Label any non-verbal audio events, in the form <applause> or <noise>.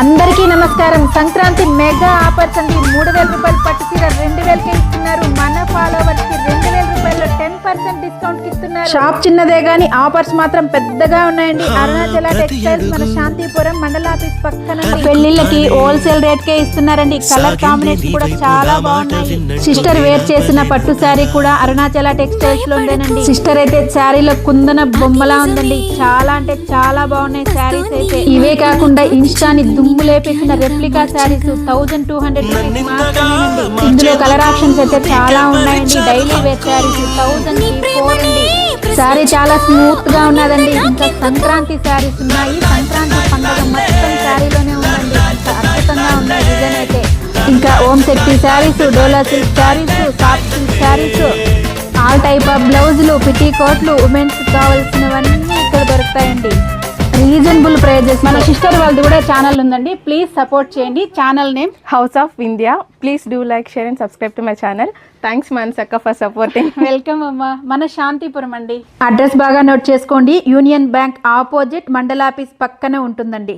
అందరికీ నమస్కారం. Sankranti mega offers అండి మూడు వేల రూపాయలు పట్టు చీర షాప్ చిన్నదే గానీ ఆఫర్స్ మాత్రం పెద్దగా ఉన్నాయండి. అరుణాచల టెక్స్టైల్స్ మన శాంతిపురం మండల ఆఫీస్ పక్కన పెళ్ళిళ్ళకి హోల్సేల్ రేట్ కే ఇస్తున్నారండి కలర్ కాంబినేషన్ కూడా చాలా బాగున్నాయి. సిస్టర్ వేర్ చేసిన పట్టు శారీ కూడా అరుణాచల టెక్స్టైల్స్లో ఉండేనండి సిస్టర్ అయితే శారీలో కుందన బొమ్మలా ఉందండి. చాలా అంటే చాలా బాగున్నాయి శారీస్ అయితే. ఇవే కాకుండా ఇన్స్టాని దుమ్ము లేపేసిన replica saris thousand two hundred rupees ఇందులో కలర్ ఆప్షన్స్ అయితే చాలా ఉన్నాయండి. Daily wear saris thousand four అండి శారీ చాలా స్మూత్గా ఉన్నదండి ఇంకా సంక్రాంతి శారీస్ ఉన్నాయి. సంక్రాంతి పండుగ మొత్తం శారీలోనే ఉందండి. అంత అద్భుతంగా ఉన్నాయి డిజైన్ అయితే. ఇంకా Om Shakti saris dola silk saris soft silk saris all type of బ్లౌజులు పిటీ కోట్లు ఉమెన్స్ కావాల్సినవన్నీ రీజనబుల్ ప్రైజెస్ మన సిస్టర్ వాళ్ళది కూడా ఛానల్ ఉందండి ప్లీజ్ సపోర్ట్ చేయండి channel name House of India. Please do like, share, and subscribe to my channel. Thanks, Mansaka, for supporting. <laughs> Welcome అమ్మా మన శాంతిపురం అండి అడ్రస్ బాగా నోట్ చేసుకోండి యూనియన్ బ్యాంక్ ఆపోజిట్ మండలాఫీస్ పక్కనే ఉంటుందండి